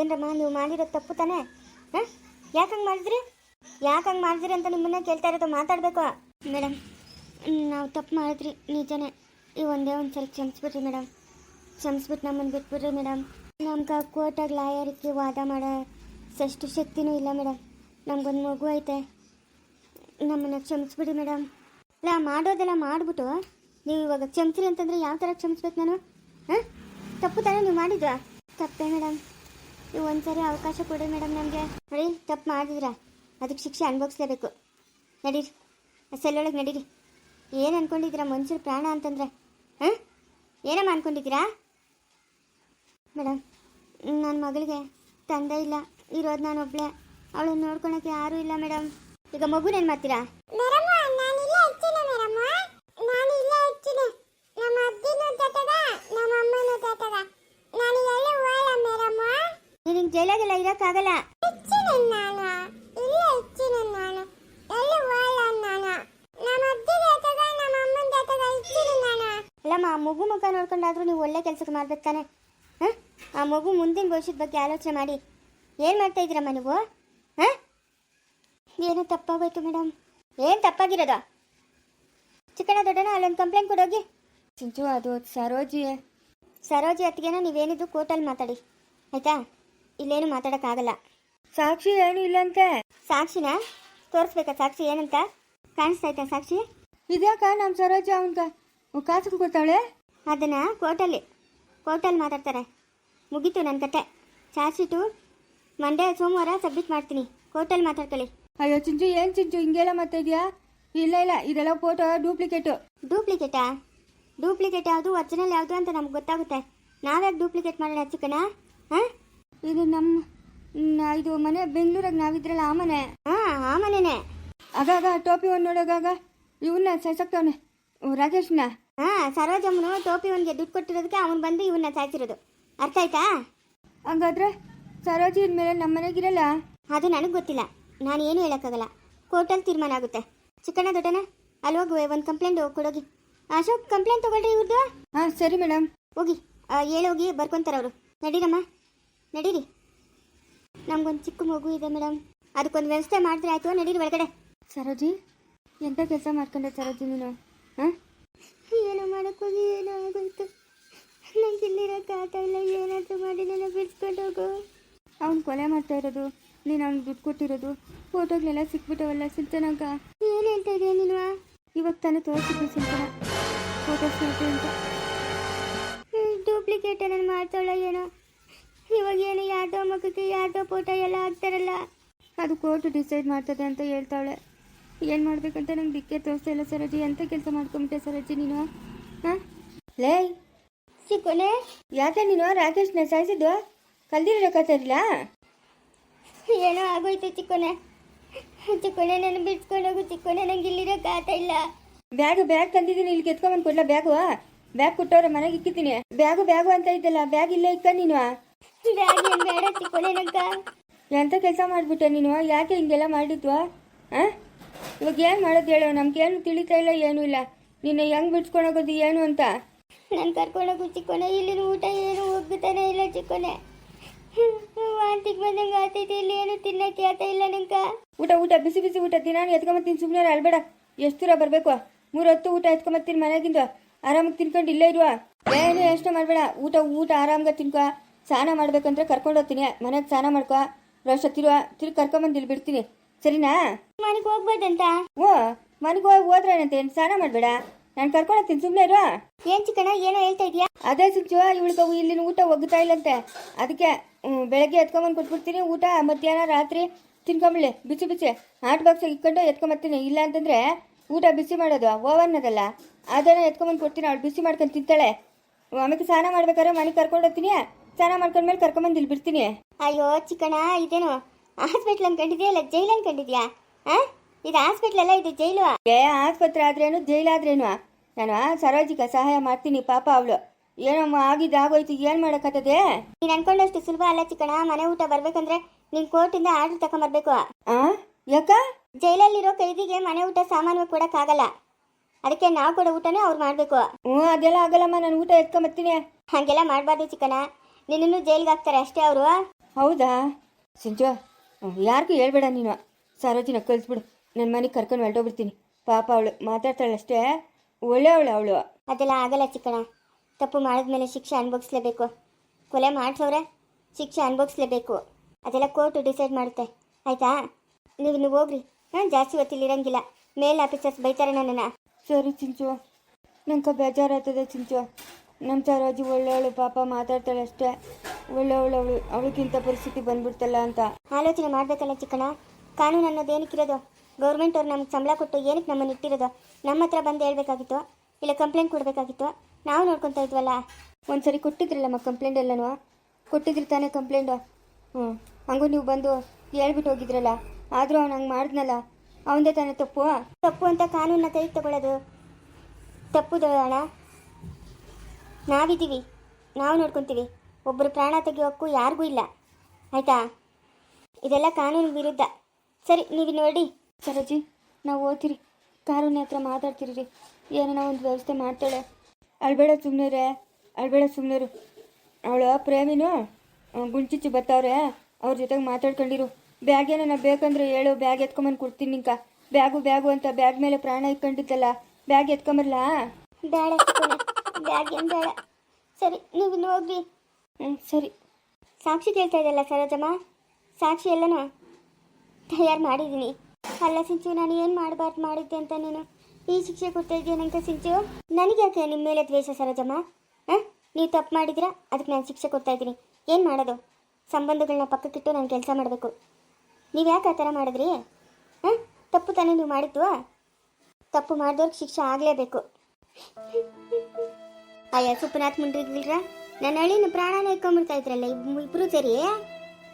ಏನ್ರಮ್ಮ, ನೀವು ಮಾಡಿರೋ ತಪ್ಪು ತಾನೆ? ಹಾಂ? ಯಾಕೆ ಮಾಡಿದ್ರಿ? ಯಾಕೆ ಹಂಗೆ ಮಾಡಿದ್ರಿ ಅಂತ ನಿಮ್ಮನ್ನ ಕೇಳ್ತಾ ಇರೋದು ಮಾತಾಡಬೇಕು. ಮೇಡಮ್ ನಾವು ತಪ್ಪು ಮಾಡಿದ್ರಿ, ನಿಜನೇ. ಈ ಒಂದೇ ಒಂದು ಸಲ ಕ್ಷಮಿಸ್ಬಿಟ್ರಿ ಮೇಡಮ್ ಕ್ಷಮಿಸ್ಬಿಟ್ಟು ನಮ್ಮನ್ನು ಬಿಟ್ಬಿಡ್ರಿ ಮೇಡಮ್ ನಮ್ಗೆ ಕೋರ್ಟಾಗಿ ಲಾಯರ್ಗೆ ವಾದ ಮಾಡೋ ಸಷ್ಟು ಶಕ್ತಿನೂ ಇಲ್ಲ ಮೇಡಮ್ ನಮ್ಗೊಂದು ಮಗು ಐತೆ. ನಮ್ಮನ್ನು ಕ್ಷಮಿಸ್ಬಿಡಿ ಮೇಡಮ್ ಇಲ್ಲ ಮಾಡೋದೆಲ್ಲ ಮಾಡಿಬಿಟ್ಟು ನೀವು ಇವಾಗ ಕ್ಷಮಿಸ್ರಿ ಅಂತಂದರೆ ಯಾವ ಥರ ಕ್ಷಮಿಸ್ಬೇಕು ನಾನು? ಹಾಂ? ತಪ್ಪು ತಾನೇ ನೀವು ಮಾಡಿದ್ವಾ ತಪ್ಪೇ ಮೇಡಮ್ ನೀವು ಒಂದ್ಸರಿ ಅವಕಾಶ ಕೊಡಿ ಮೇಡಮ್ ನಮಗೆ. ನೋಡಿ, ತಪ್ಪು ಮಾಡಿದ್ರ ಅದಕ್ಕೆ ಶಿಕ್ಷೆ ಅನುಭವಿಸ್ಲೇಬೇಕು. ನಡೀರಿ. ಸೆಲ್ಲೊಳಗೆ ನಡೀರಿ. ಏನು ಅನ್ಕೊಂಡಿದ್ದೀರಾ ಮನುಷ್ಯರು ಪ್ರಾಣ ಅಂತಂದರೆ? ಹಾಂ? ಏನಮ್ಮ ಅನ್ಕೊಂಡಿದ್ದೀರಾ? ಮೇಡಮ್ ನನ್ನ ಮಗಳಿಗೆ ತಂದೆ ಇಲ್ಲ. ಇರೋದು ನಾನು ಒಬ್ಳೆ. ಅವಳನ್ನ ನೋಡ್ಕೊಳಕ್ಕೆ ಯಾರೂ ಇಲ್ಲ ಮೇಡಮ್. ಈಗ ಮಗುನೇನು ಮಾಡ್ತೀರಾ ಮೇಡಮ್ಮ ನಾನಿಲ್ಲ ಹೆಚ್ಚಿನ ಮೇಡಮ್ಮ ನಾನು ಇಲ್ಲ ಹೆಚ್ಚಿನ ನಮ್ಮ ಅಜ್ಜಿನೂ ತತದ ನಮ್ಮ ಅಮ್ಮನೂ ತತದ ನಾನು ಎಲ್ಲಿ ಹೋಗಲ್ಲ ಮೇಡಮ್ಮ ನೀನು ಜೈಲಾಗೆಲ್ಲ ಇರೋಕ್ಕಾಗಲ್ಲ ಹೆಚ್ಚಿನ ನಾನು ಇಲ್ಲ ಹೆಚ್ಚಿನ ನಾನು ಎಲ್ಲಿ ಹೋಗಲ್ಲ ನಾನು ನಮ್ಮ ಅಜ್ಜಿ ತತದ ನಮ್ಮ ಅಮ್ಮನ ತತದ ಹೆಚ್ಚಿನ ನಾನು ಅಲ್ಲಮ್ಮ ಆ ಮಗು ಮುಖ ನೋಡ್ಕೊಂಡಾದ್ರೂ ನೀವು ಒಳ್ಳೆ ಕೆಲಸಕ್ಕೆ ಮಾಡ್ಬೇಕು ತಾನೆ? ಹಾಂ? ಆ ಮಗು ಮುಂದಿನ ಭವಿಷ್ಯದ ಬಗ್ಗೆ ಆಲೋಚನೆ ಮಾಡಿ. ಏನು ಮಾಡ್ತಾ ಇದ್ದೀರಮ್ಮ ನೀವು? ಹಾಂ? ಏನೋ ತಪ್ಪಾಗೋಯ್ತು ಮೇಡಮ್ ಏನು ತಪ್ಪಾಗಿರೋದು? ಚಿಕ್ಕಣ್ಣ ದೊಡ್ಡಣ್ಣ ಅಲ್ಲೊಂದು ಕಂಪ್ಲೇಂಟ್ ಕೊಡೋಗಿ ಚಿಂಚು ಅದು ಸರೋಜಿ ಸರೋಜಿ ಅತ್ತಿಗೆನ ನೀವೇನಿದ್ದು ಕೋರ್ಟಲ್ಲಿ ಮಾತಾಡಿ. ಆಯಿತಾ? ಇಲ್ಲೇನು ಮಾತಾಡೋಕ್ಕಾಗಲ್ಲ. ಸಾಕ್ಷಿ ಏನು ಇಲ್ಲಂತೆ? ಸಾಕ್ಷಿನ? ತೋರಿಸ್ಬೇಕಾ ಸಾಕ್ಷಿ ಏನಂತ? ಕಾಣಿಸ್ತೈತಾ ಸಾಕ್ಷಿ? ಇದ್ಯಾಕ ನಮ್ಮ ಸರೋಜ ಅವನ್ಗ? ಕಾಸು ಕೊಡ್ತಾಳೆ? ಅದನ್ನು ಕೋರ್ಟಲ್ಲಿ ಕೋರ್ಟಲ್ಲಿ ಮಾತಾಡ್ತಾರೆ. ಮುಗೀತು ನನ್ನ ಕತೆ. ಚಾರ್ಜ್ ಶೀಟು ಮಂಡೇ ಸೋಮವಾರ ಸಬ್ಮಿಟ್ ಮಾಡ್ತೀನಿ. ಕೋರ್ಟಲ್ಲಿ ಮಾತಾಡ್ಕೊಳ್ಳಿ. ಅಯ್ಯೋ ಚಿಂಚು ಏನು ಚಿಂಚು ಹಿಂಗೆಲ್ಲ ಮಾಡ್ತಾ ಇದೆಯಾ? ಇಲ್ಲ ಇಲ್ಲ ಇದೆಲ್ಲ ಫೋಟೋ ಡೂಪ್ಲಿಕೇಟು. ಡೂಪ್ಲಿಕೇಟಾ? ಡೂಪ್ಲಿಕೇಟ್ ಯಾವುದು ಒರಿಜಿನಲ್ ಯಾವುದು ಅಂತ ನಮ್ಗೆ ಗೊತ್ತಾಗುತ್ತೆ. ನಾವ್ಯಾಕೆ ಡೂಪ್ಲಿಕೇಟ್ ಮಾಡೋಣ ಚಿಕ್ಕಣ್ಣ? ಹಾಂ? ಇದು ನಮ್ಮ ಇದು ಮನೆ ಬೆಂಗಳೂರಾಗ ನಾವಿದ್ರಲ್ಲ ಆ ಮನೆ. ಹಾ ಆ ಮನೆನೇ. ಆಗಾಗ ಟೋಪಿ ಒಂದು ನೋಡೋಗಾಗ ಇವನ್ನ ಸಾಯ್ಸಕ್ತವನೆ ರಾಕೇಶ್ನ ಹಾ ಸರೋಜಮ್ಮನು ಟೋಪಿ ಅವನಿಗೆ ದುಡ್ಡು ಕೊಟ್ಟಿರೋದಕ್ಕೆ ಅವನು ಬಂದು ಇವನ್ನ ಸಾಯ್ತಿರೋದು ಅರ್ಥ ಆಯ್ತಾ? ಹಂಗಾದ್ರೆ ಸರೋಜಿ ಮೇಲೆ ನಮ್ಮ ಮನೆಗಿರಲ್ಲ ಅದು ನನಗೆ ಗೊತ್ತಿಲ್ಲ. ನಾನು ಏನು ಹೇಳೋಕ್ಕಾಗಲ್ಲ. ಕೋರ್ಟಲ್ಲಿ ತೀರ್ಮಾನ ಆಗುತ್ತೆ. ಚಿಕ್ಕಣ್ಣ ದೊಡ್ಡಣ್ಣ ಅಲ್ಲಿ ಹೋಗಿ ಒಂದು ಕಂಪ್ಲೇಂಟ್ ಕೊಡೋಗಿ. ಅಶೋಕ್ ಕಂಪ್ಲೇಂಟ್ ತಗೊಳ್ರಿ ಇವ್ರದ್ದು ಹಾಂ ಸರಿ ಮೇಡಮ್ ಹೋಗಿ. ಹೇಳೋಗಿ ಬರ್ಕೊಂತಾರೆ ಅವರು. ನಡೀರಮ್ಮ. ನಡೀರಿ. ನಮ್ಗೊಂದು ಚಿಕ್ಕ ಮಗು ಇದೆ ಮೇಡಮ್ ಅದಕ್ಕೊಂದು ವ್ಯವಸ್ಥೆ ಮಾಡಿದ್ರೆ ಆಯ್ತು ನಡೀರಿ ಒಳಗಡೆ. ಸರೋಜಿ ಎಂಥ ಕೆಲಸ ಮಾಡ್ಕೊಂಡೆ ಸರೋಜಿ ನೀನು? ಹಾಂ? ಏನೋ ಮಾಡೋಕ್ಕೋಗಿ ಏನೋ ಆಗೋಯ್ತು ನಂಗೆ ಕಾಟ ಇಲ್ಲ ಏನಾದರೂ ಮಾಡಿ ನನ್ನ ಬಿಡ್ಸ್ಕೊಂಡೋಗು ಹೋಗು. ಅವ್ನು ಕೊಲೆ ಮಾಡ್ತಾ ಇರೋದು ನೀನು ಅವ್ನಿಗೆ ದುಡ್ಡು ಕೊಟ್ಟಿರೋದು ಫೋಟೋಗಳೆಲ್ಲ ಸಿಕ್ಬಿಟ್ಟವಲ್ಲ ಸಿಲ್ತನಾಗ ಏನು ಹೇಳ್ತಾ ಇದೆಯಾ ನೀನು? ಇವಾಗ ತಾನೇ ತೋರಿಸಿದ್ವಿ ಸಿಲ್ತನ ಫೋಟೋಸ್ ಅಂತ. ಡೂಪ್ಲಿಕೇಟ್ ನಾನು ಮಾಡ್ತಾಳ ಏನೋ? ಇವಾಗ ಏನು ಯಾರ್ದೋ ಮಗಕ್ಕೆ ಯಾರ್ದೋ ಫೋಟೋ ಎಲ್ಲ ಹಾಕ್ತಾರಲ್ಲ. ಅದು ಕೋರ್ಟ್ ಡಿಸೈಡ್ ಮಾಡ್ತದೆ ಅಂತ ಹೇಳ್ತಾಳೆ ಏನು ಮಾಡ್ಬೇಕಂತ ನಂಗೆ ದಿಕ್ಕೆ ತೋರಿಸ್ತಾ ಇಲ್ಲ ಸರೋಜಿ. ಎಂಥ ಕೆಲಸ ಮಾಡ್ಕೊಂಬಿಟ್ಟೆ ಸರೋಜಿ ನೀನು? ಹಾಂ? ಲೇ! ಚಿಕ್ಕೋನೆ! ಯಾಕೆ ನೀನು ರಾಕೇಶ್ನ ಸಾಯಿಸಿದ್ದು? ಕಲ್ದಿರೋ ಕಲ್ದಿರೋಕ್ಕಾಗ್ತಾರಿಲ್ಲ ಏನೋ ಆಗೋಯ್ತು ಚಿಕ್ಕೋನೆ. ಚಿಕ್ಕೋನೆ ನಾನು ಬಿಡ್ಸ್ಕೊಂಡು ಹೋಗು. ಚಿಕ್ಕೋನೆ ನಂಗೆ ಇಲ್ಲಿರೋಕ್ಕಾಗ್ತಾ ಇಲ್ಲ. ಬ್ಯಾಗ್ ಬ್ಯಾಗ್ ತಂದಿದ್ದೀನಿ. ಇಲ್ಲಿ ಎತ್ಕೊಂಬಂದು ಕೊಡ್ಲಾ ಬ್ಯಾಗು? ಬ್ಯಾಗ್ ಕೊಟ್ಟವ್ರೆ ಮನೆಗೆ ಇಕ್ಕಿದ್ದೀನಿ. ಬ್ಯಾಗು ಬ್ಯಾಗು ಅಂತ ಇದ್ದಲ್ಲ. ಬ್ಯಾಗ್ ಇಲ್ಲೇ ಇಕ್ಕ ನೀನು. ಬ್ಯಾಗ್ ಏನ್ ಬೇಡ ಚಿಕ್ಕೋನೆ ನಂಗ ಎಂಥ ಕೆಲಸ ಮಾಡಿಬಿಟ್ಟೆ ನೀನು? ಯಾಕೆ ಹಿಂಗೆಲ್ಲ ಮಾಡಿದ್ವ? ಹಾಂ ಇವಾಗ ಏನು ಮಾಡೋದು ಹೇಳು? ನಮ್ಗೇನು ತಿಳಿತಾ ಇಲ್ಲ ಏನೂ ಇಲ್ಲ. ನಿನ್ನ ಹೆಂಗ್ ಬಿಡ್ಸ್ಕೊಂಡು ಹೋಗೋದು ಏನು ಅಂತ? ನಾನು ಕರ್ಕೊಂಡೋಗು ಚಿಕ್ಕೋನೆ. ಇಲ್ಲಿನ ಊಟ ಏನು? ಹೋಗ್ತಾನೆ ಇಲ್ಲ ಚಿಕ್ಕೋನೆ? ವಾಂತಿಗೆ ಬಂದಂಗ ಆತೈತಿ. ಇಲ್ಲಿ ಏನು ತಿನ್ನಕ್ಕೆ ಆತ ಇಲ್ಲ ನಿಂಕ. ಊಟ ಊಟ ಬಿಸಿ ಬಿಸಿ ಊಟ. ದಿನಾನು ಎತ್ಕೊಂಬತ್ತೀನಿ. ಸುಮ್ಮನೆ ಅಲ್ಬೇಡ. ಎಷ್ಟು ದೂರ ಬರಬೇಕು? ಮೂರು ಹೊತ್ತು ಊಟ ಎತ್ಕೊಂಬತ್ತೀನಿ ಮನೆಗಿಂದ. ಆರಾಮಾಗಿ ತಿನ್ಕೊಂಡು ಇಲ್ಲೇ ಇರುವ. ಏನು ಯೋಚನೆ ಮಾಡಬೇಡ. ಊಟ ಊಟ ಆರಾಮ್ಗೆ ತಿನ್ಕೊ. ಸ್ನಾನ ಮಾಡ್ಬೇಕಂದ್ರೆ ಕರ್ಕೊಂಡು ಹೋಗ್ತೀನಿ. ಮನೆಗೆ ಸ್ನಾನ ಮಾಡ್ಕೊ. ರಷ್ಟ ತಿರು ತಿರುಗಿ ಕರ್ಕೊಂಬಂದು ಇಲ್ಲಿ ಬಿಡ್ತೀನಿ. ಸರಿನಾ? ಮನೆಗೆ ಹೋಗ್ಬೇಡಂತ ಓ ಮನೆಗೆ ಹೋಗಿ ಹೋದ್ರೇನಂತೆ ಸ್ನಾನ ಮಾಡಬೇಡ. ನಾನು ಕರ್ಕೊಂಡು ಹೋಗ್ತೀನಿ. ಸುಮ್ಮನೆ ಇರುವ ಏನ್ ಚಿಕ್ಕಣ್ಣ ಏನೋ ಹೇಳ್ತಾ ಇದೀಯಾ? ಅದೇ ಸುಚ್ಚು ಇವಳಿಗೆ ಇಲ್ಲಿನ ಊಟ ಒಗ್ತಾ ಇಲ್ಲಂತೆ. ಅದಕ್ಕೆ ಹ್ಮ್, ಬೆಳಗ್ಗೆ ಎತ್ಕೊಂಬಂದು ಕೊಟ್ಬಿಡ್ತೀನಿ. ಊಟ ಮಧ್ಯಾಹ್ನ ರಾತ್ರಿ ತಿನ್ಕೊಂಬಿಡ್ಲಿ ಬಿಸಿ ಬಿಸಿ ಹಾಟ್ ಬಾಕ್ಸ್ ಇಕ್ಕೊಂಡು ಎತ್ಕೊಂಬರ್ತೀನಿ. ಇಲ್ಲ ಅಂತಂದ್ರೆ ಊಟ ಬಿಸಿ ಮಾಡೋದು ಓವನ್ ಅದಲ್ಲ ಅದನ್ನ ಎತ್ಕೊಂಬಂದು ಕೊಡ್ತೀನಿ. ಅವಳು ಬಿಸಿ ಮಾಡ್ಕೊಂಡು ತಿಂತಾಳೆ. ಆಮೇಲೆ ಸ್ನಾನ ಮಾಡ್ಬೇಕಾದ್ರೆ ಮನೆಗೆ ಕರ್ಕೊಂಡು ಹೋಗ್ತೀನಿ. ಸ್ನಾನ ಮಾಡ್ಕೊಂಡ್ಮೇಲೆ ಕರ್ಕೊಂಬಂದು ಇಲ್ಲಿ ಬಿಡ್ತೀನಿ. ಅಯ್ಯೋ ಚಿಕ್ಕಣ ಇದೇನು ಹಾಸ್ಪಿಟ್ಲ್ ಅನ್ಕೊಂಡಿದ್ಯಾ ಇಲ್ಲ ಜೈಲ್ ಅನ್ಕೊಂಡಿದ್ಯಾ? ಆ? ಇದು ಹಾಸ್ಪಿಟ್ಲ್ ಅಲ್ಲ ಇದು ಜೈಲು ಏ ಆಸ್ಪತ್ರೆ ಆದ್ರೇನು ಜೈಲಾದ್ರೇನು ನಾನು ಸರೋಜಿಕ ಸಹಾಯ ಮಾಡ್ತೀನಿ ಪಾಪ ಅವಳು. ಏನೋ ಆಗಿದ್ದು ಆಗೋಯ್ತು ಏನು ಮಾಡೋಕ್ಕತ್ತದೆ ನೀನ್ ಅನ್ಕೊಂಡಷ್ಟು ಸುಲಭ ಅಲ್ಲ ಚಿಕ್ಕಣ ಮನೆ ಊಟ ಬರ್ಬೇಕಂದ್ರೆ ನೀನು ಕೋರ್ಟಿಂದ ಆರ್ಡರ್ ತಗೊಂಬರ್ಬೇಕು. ಆ? ಯಾಕ? ಜೈಲಲ್ಲಿರೋ ಕೈದಿಗೆ ಮನೆ ಊಟ ಸಾಮಾನು ಕೊಡಕ್ ಆಗಲ್ಲ ಅದಕ್ಕೆ ನಾವು ಕೂಡ ಊಟನೇ ಅವ್ರು ಮಾಡಬೇಕು. ಹ್ಞೂ ಅದೆಲ್ಲ ಆಗಲ್ಲಮ್ಮ ನಾನು ಊಟ ಎತ್ಕೊಂಬರ್ತೀನಿ. ಹಂಗೆಲ್ಲ ಮಾಡಬಾರ್ದು ಚಿಕ್ಕಣ್ಣ. ನಿನ್ನನ್ನು ಜೈಲಿಗೆ ಹಾಕ್ತಾರೆ ಅಷ್ಟೇ ಅವರು? ಹೌದಾ? ಸಿಂಚು ಯಾರಿಗೂ ಹೇಳ್ಬೇಡ ನೀನು. ಸರೋಜಿನ ಕಳಿಸ್ಬಿಡು. ನನ್ನ ಮನೆಗೆ ಕರ್ಕೊಂಡು ಹೊರಟೋಗ್ಬಿಡ್ತೀನಿ. ಪಾಪ ಅವಳು ಮಾತಾಡ್ತಾಳೆ ಅಷ್ಟೇ. ಒಳ್ಳೆ ಅವಳು. ಅವಳು ಅದೆಲ್ಲ ಆಗಲ್ಲ ಚಿಕ್ಕಣ ತಪ್ಪು ಮಾಡಿದ್ಮೇಲೆ ಶಿಕ್ಷೆ ಅನುಭವಿಸ್ಲೇಬೇಕು. ಕೊಲೆ ಮಾಡಿಸೋರೆ ಶಿಕ್ಷೆ ಅನುಭವಿಸ್ಲೇಬೇಕು. ಅದೆಲ್ಲ ಕೋರ್ಟು ಡಿಸೈಡ್ ಮಾಡುತ್ತೆ. ಆಯ್ತಾ? ನೀವು ನೀವು ಹೋಗ್ರಿ. ನಾನು ಜಾಸ್ತಿ ಹೊತ್ತಿಲ್ಲಿ ಇರಂಗಿಲ್ಲ. ಮೇಲ್ ಆಫೀಸರ್ಸ್ ಬೈತಾರೆ ನನ್ನನ್ನು. ಸರಿ ಚಿಂಚು ನಂಗೆ ಬೇಜಾರಾಗ್ತದೆ ಚಿಂಚು ನಮ್ಮ ಸರೋಜಿ ಒಳ್ಳೆಯವಳು ಪಾಪ ಮಾತಾಡ್ತಾಳೆ ಅಷ್ಟೇ. ಒಳ್ಳೆ ಅವಳು, ಅವಳಿಗಿಂತ ಪರಿಸ್ಥಿತಿ ಬಂದ್ಬಿಡ್ತಲ್ಲ ಅಂತ. ಆಲೋಚನೆ ಮಾಡಬೇಕಲ್ಲ ಚಿಕ್ಕಣ ಕಾನೂನು ಅನ್ನೋದು ಏನಕ್ಕಿರೋದು ಗೌರ್ಮೆಂಟ್ ಅವ್ರು ನಮ್ಗೆ ಸಂಬಳ ಕೊಟ್ಟು ಏನಕ್ಕೆ ನಮ್ಮನ್ನು ಇಟ್ಟಿರೋದು? ನಮ್ಮ ಹತ್ರ ಬಂದು ಹೇಳ್ಬೇಕಾಗಿತ್ತು? ಇಲ್ಲ ಕಂಪ್ಲೇಂಟ್ ಕೊಡಬೇಕಾಗಿತ್ತು? ನಾವು ನೋಡ್ಕೊತಾ ಇದ್ವಲ್ಲ? ಒಂದ್ಸರಿ ಕೊಟ್ಟಿದ್ರಲ್ಲಮ್ಮ ಕಂಪ್ಲೇಂಟ್ ಎಲ್ಲನೂ? ಕೊಟ್ಟಿದ್ರಿ ತಾನೇ ಕಂಪ್ಲೇಂಟು ಹ್ಞೂ ಹಂಗೂ ನೀವು ಬಂದು ಹೇಳ್ಬಿಟ್ಟು ಹೋಗಿದ್ರಲ್ಲ? ಆದರೂ ಅವ್ನು ಹಂಗೆ ಮಾಡಿದ್ನಲ್ಲ? ಅವನದೇ ತಾನೇ ತಪ್ಪು? ತಪ್ಪು ಅಂತ ಕಾನೂನನ್ನ ಕೈಗೆ ತಗೊಳ್ಳೋದು ತಪ್ಪು ಅಣ್ಣ? ನಾವಿದ್ದೀವಿ. ನಾವು ನೋಡ್ಕೊತೀವಿ. ಒಬ್ಬರು ಪ್ರಾಣ ತೆಗೆಯೋ ಹಕ್ಕು ಯಾರಿಗೂ ಇಲ್ಲ. ಆಯ್ತಾ? ಇದೆಲ್ಲ ಕಾನೂನು ವಿರುದ್ಧ. ಸರಿ ನೀವು ನೋಡಿ. ಸರೋಜಿ ನಾವು ಓದ್ತೀರಿ. ಕಾರುಣ್ಯ ಹತ್ರ ಮಾತಾಡ್ತೀರಿ ಏನೋ ಒಂದು ವ್ಯವಸ್ಥೆ ಮಾಡ್ತಾಳೆ. ಅಳ್ಬೇಡ ಸುಮ್ಮನೆ ಅಳ್ಬೇಡ ಸುಮ್ಮನೆರು ಅವಳು ಪ್ರೇಮಿನು ಗುಂಚಿಚ್ಚು ಬತ್ತವ್ರೆ. ಅವ್ರ ಜೊತೆಗೆ ಮಾತಾಡ್ಕೊಂಡಿರು. ಬ್ಯಾಗ್ ಏನೋ ಬೇಕಂದ್ರೆ ಹೇಳು. ಬ್ಯಾಗ್ ಎತ್ಕೊಂಬಂದು ಕೊಡ್ತೀನಿ ನಿಂಕ. ಬ್ಯಾಗು ಬ್ಯಾಗು ಅಂತ ಬ್ಯಾಗ್ ಮೇಲೆ ಪ್ರಾಣ ಇಟ್ಕೊಂಡಿದ್ದಲ್ಲ ಬ್ಯಾಗ್ ಎತ್ಕೊಂಬರ್ಲಾ? ಬೇಡ ಏನು ಬೇಡ ಸರಿ, ನೀವು ಇನ್ನು ಹೋಗ್ರಿ. ಹ್ಞೂ ಸರಿ. ಸಾಕ್ಷಿ ಕೇಳ್ತಾ ಇದೆಯಲ್ಲ ಸರೋಜಮ್ಮ? ಸಾಕ್ಷಿ ಎಲ್ಲನೂ ತಯಾರು ಮಾಡಿದ್ದೀನಿ. ಅಲ್ಲ ಸಿಂಚು, ನಾನು ಏನು ಮಾಡಬಾರ್ದು ಮಾಡಿದ್ದೆ ಅಂತ ನೀನು? ಈ ಶಿಕ್ಷೆ ಕೊಡ್ತಾ ಇದೆಯೇನಂತ ಸಿಂಚು? ನನಗೆ ಯಾಕೆ ನಿಮ್ಮ ಮೇಲೆ ದ್ವೇಷ ಸರೋಜಮ್ಮ? ಹಾಂ? ನೀವು ತಪ್ಪು ಮಾಡಿದಿರಾ ಅದಕ್ಕೆ ನಾನು ಶಿಕ್ಷೆ ಕೊಡ್ತಾ ಇದ್ದೀನಿ. ಏನು ಮಾಡೋದು? ಸಂಬಂಧಗಳನ್ನ ಪಕ್ಕಕ್ಕಿಟ್ಟು ನಾನು ಕೆಲಸ ಮಾಡಬೇಕು. ನೀವು ಯಾಕೆ ಆ ಥರ ಮಾಡಿದ್ರಿ? ಹಾಂ? ತಪ್ಪು ತಾನೇ ನೀವು ಮಾಡಿದ್ವಾ? ತಪ್ಪು ಮಾಡಿದವ್ರಿಗೆ ಶಿಕ್ಷೆ ಆಗಲೇಬೇಕು. ಅಯ್ಯ ಸುಪ್ಪನಾಥ್ ಮುಂಡ್ರಿಗಿಲ್ರ ನನ್ನ ಹಳ್ಳಿನ ಪ್ರಾಣನ ಇಟ್ಕೊಂಡ್ಬಿಡ್ತಾ ಇದ್ರಲ್ಲ ಇಬ್- ಇಬ್ರು ಸೇರಿ?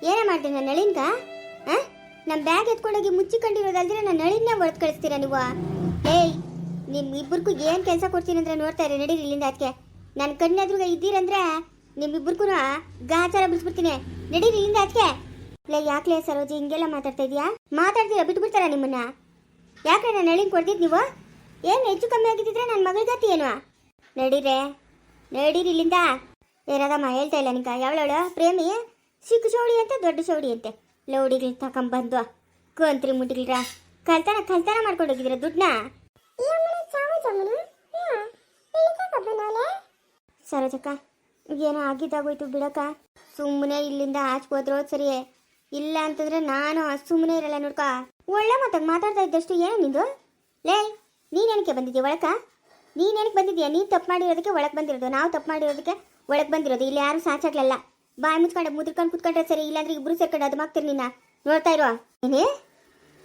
ಏನೇ ಮಾಡ್ತೀನಿ ನನ್ನ ಹಳ್ಳಿನ್ಕ ಹಾಂ ನಮ್ಮ ಬ್ಯಾಗ್ ಎತ್ಕೊಂಡೋಗಿ ಮುಚ್ಚಿಕೊಂಡಿರೋದಲ್ದಿರ ನನ್ನ ಹಳ್ಳಿನ ಹೊರತು ಕಳಿಸ್ತೀರಾ ನೀವು? ಏಯ್ ನಿಮ್ಮ ಇಬ್ಬರಿಗೂ ಏನು ಕೆಲಸ ಕೊಡ್ತೀನಿ ಅಂದ್ರೆ ನೋಡ್ತಾ ಇರಿ, ನಡೀರಿ ಇಲ್ಲಿಂದ ಅದಕ್ಕೆ ನನ್ನ ಕಣ್ಣೆದ್ರುಗ ಇದ್ದೀರಂದ್ರೆ ನಿಮ್ಮಿಬ್ಬರಿಗೂ ಗಾಚಾರ ಬಿಡಿಸ್ಬಿಡ್ತೀನಿ. ನಡೀರಿ ಇಲ್ಲಿಂದ ಅದಕ್ಕೆ ಲೈ, ಯಾಕ್ಲೇ ಸರೋಜಿ, ಹಿಂಗೆಲ್ಲ ಮಾತಾಡ್ತಾ ಇದೀಯಾ? ಮಾತಾಡ್ತೀರಾ, ಬಿಟ್ಬಿಡ್ತಾರಾ ನಿಮ್ಮನ್ನ? ಯಾಕೆ ನಾನು ನಳಿನ್ ಕೊಡ್ತಿದ್ ನೀವು? ಏನು ಹೆಚ್ಚು ಕಮ್ಮಿ ಆಗಿದ್ದಿದ್ರೆ ನನ್ನ ಮಗಳಿಗತಿ ಏನು? ನಡೀರೆ. ನಡೀರಿ ಇಲ್ಲಿಂದ? ಏನಾದಮ್ಮ ಹೇಳ್ತಾ ಇಲ್ಲ ನಿಂಕ ಯಾವಳವಳು? ಪ್ರೇಮಿ? ಚಿಕ್ಕ ಚೌಡಿ ಅಂತ ದೊಡ್ಡ ಚೌಡಿ ಅಂತೆ. ಲೌಡಿಗಳು ತಕೊಂಬಂದು ಕುಂತ್ರಿ ಮುಟ್ಟಿಲ್ರ ಕಲ್ತನ ಕಲ್ತನ ಮಾಡ್ಕೊಂಡು ಹೋಗಿದ್ರ ದುಡ್ಡನ್ನ? ಸರೋಜಕ್ಕ, ಏನೋ ಆಗಿದ್ದಾಗೋಯ್ತು ಬಿಡಕ್ಕ. ಸುಮ್ಮನೆ ಇಲ್ಲಿಂದ ಆಚೆ ಹೋದ್ರು ಸರಿ. ಇಲ್ಲ ಅಂತಂದ್ರೆ ನಾನು ಸುಮ್ಮನೆ ಇರಲ್ಲ ನೋಡ್ಕ. ಒಳ್ಳೆ ಮಾತಾಗ ಮಾತಾಡ್ತಾ ಇದ್ದಷ್ಟು ಏನೋ ನಿಂದು? ಲೇ ನೀನೇನಕ್ಕೆ ಬಂದಿದ್ದೀಯ ಒಳಕ? ನೀನೇನಕ್ಕೆ ಬಂದಿದ್ಯಾ? ನೀನು ತಪ್ಪು ಮಾಡಿರೋದಕ್ಕೆ ಒಳಗೆ ಬಂದಿರೋದು. ನಾವು ತಪ್ಪು ಮಾಡಿರೋದಕ್ಕೆ ಒಳಗೆ ಬಂದಿರೋದು. ಇಲ್ಲಿ ಯಾರು ಸಾಚಾಗ್ಲಲ್ಲ? ಬಾಯಿ ಮುಚ್ಕೊಂಡು ಮುದ್ರಕೊಂಡು ಕುತ್ಕೊಂಡ್ರೆ ಸರಿ, ಇಲ್ಲಾಂದ್ರೆ ಇಬ್ರು ಸೇರ್ಕೊಂಡು ಅದು ಮಾಗ್ತೀರಿ ನಿನ್ನ. ನೋಡ್ತಾ ಇರೋ ಏನೇ?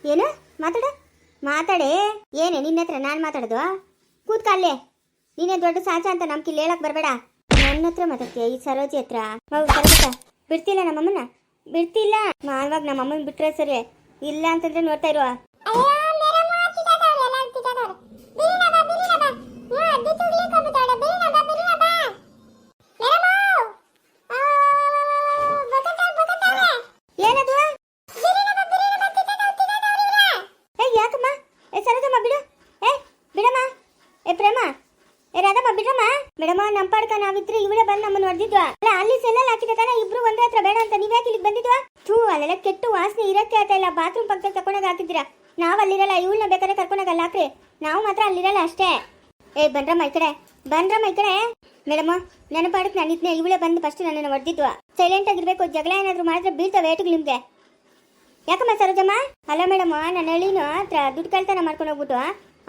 ಏನು? ಮಾತಾಡ. ಮಾತಾಡೆ? ಏನೇ, ನಿನ್ನ ಹತ್ರ ನಾನು ಮಾತಾಡೋದು? ಕೂತ್ಕ ಅಲ್ಲೇ. ನೀನೇ ದೊಡ್ಡ ಸಾಚ ಅಂತ ನಮ್ಗೆ ಇಲ್ಲಿ ಹೇಳಕ್ ಬರಬೇಡ. ನನ್ನ ಹತ್ರ ಮಾತಾಡ್ತೀಯ? ಈ ಸರೋಜಿ ಹತ್ರ? ಬಿಡ್ತಿಲ್ಲ ನಮ್ಮಮ್ಮನ ಬಿಡ್ತಿಲ್ಲ. ಮಾವಾಗ ನಮ್ಮಮ್ಮನ ಬಿಟ್ರೆ ಸರಿ. ಇಲ್ಲ ಅಂತಂದ್ರೆ ನೋಡ್ತಾ ಇರುವ? ನಮ್ಮ ಪಾಡ್ಕ ನಾವಿದ್ರೆ ಇವಳೆ ಬಂದು ನಮ್ಮನ್ನ ಹೊಡೆದಿದ್ವ? ಅಲ್ಲ, ಅಲ್ಲಿ ಸೆಲ್ಲಲ್ಲಿ ಹಾಕಿದ ತಾನೆ ಇಬ್ರು ಒಂದೇ ಹತ್ರ ಬೇಡ ಅಂತ ನೀವ್ಯಾಕೆ ಇಲ್ಲಿಗೆ ಬಂದಿದ್ವಾ? ಥೂ, ಅಲ್ಲೆಲ್ಲ ಕೆಟ್ಟು ವಾಸನೆ ಇರಕ್ಕೆ ಆತ ಇಲ್ಲ ಬಾತ್ರೂಮ್ ಪಕ್ಕದಲ್ಲಿ ತಕೊಂಡಾಗ ಹಾಕಿದ್ದೀರಾ? ನಾವು ಅಲ್ಲಿರಲ್ಲ, ಇವಳನ್ನ ಬೇಕಾದ್ರೆ ಕರ್ಕೊಂಡೋಗಲ್ಲ ಹಾಕ್ರಿ. ನಾವು ಮಾತ್ರ ಅಲ್ಲಿರಲ್ಲ ಅಷ್ಟೇ. ಏ ಬನ್ರಮ್ಮ ಈ ಕಡೆ. ಬನ್ರಮ್ಮ ಈ ಕಡೆ. ಮೇಡಮ್ ನನ್ನ ನಾನು ಇವಳೇ ಬಂದು ಫಸ್ಟ್ ನನ್ನನ್ನು ಹೊಡೆದಿದ್ವ? ಸೈಲೆಂಟ್ ಆಗಿರ್ಬೇಕು ಜಗಳ ಏನಾದ್ರು ಮಾಡಿದ್ರೆ ಬೀಳ್ತಾವೆ ಏಟುಗಳು ನಿಮ್ಗೆ. ಯಾಕಮ್ಮ ಸರೋಜಮ್ಮ? ಅಲ್ಲ ಮೇಡಮ್, ನನ್ನ ಹಳ್ಳಿನ ಹತ್ರ ದುಡ್ಡು ಕಳ್ತನ ಮಾಡ್ಕೊಂಡು ಹೋಗ್ಬಿಟ್ಟು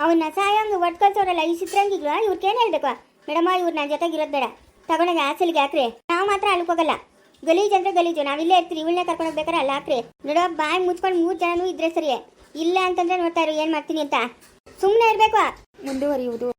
ಅವನ್ನ ಸಹಾಯ ಒಟ್ಟು ಕಳ್ಸೋರಲ್ಲ ಈ ಚಿತ್ರಂಗಿಗಳು ಇವ್ರಿಗೇನು ಹೇಳ್ಬೇಕು? ಮೇಡಮ್ಮ, ಇವ್ರು ನನ್ನ ಜೊತೆಗಿರೋದು ಬೇಡ. ತಗೊಂಡೋಗಿ ಹಾಸಲಿಗೆ ಹಾಕ್ರಿ. ನಾವು ಮಾತ್ರ ಅಲ್ಲಿಗೆ ಹೋಗಲ್ಲ. ಗಲೀಜ್ ಅಂದ್ರೆ ಗಲೀಜು. ನಾವಿಲ್ಲೇ ಇರ್ತೀವಿ. ಇವಳನ್ನೇ ಕರ್ಕೊಂಡು ಹೋಗ್ಬೇಕಾರೆ ಅಲ್ಲಿ ಹಾಕ್ರಿ. ನೋಡೋ, ಬಾಯಿ ಮುಚ್ಕೊಂಡು ಮೂರು ಜನನೂ ಇದ್ರೆ ಸರಿ ಇಲ್ಲ ಅಂತಂದ್ರೆ ನೋಡ್ತಾ ಇರು. ಏನು ಮಾಡ್ತೀನಿ ಅಂತ. ಸುಮ್ಮನೆ ಇರಬೇಕು. ಮುಂದುವರಿಯುವುದು.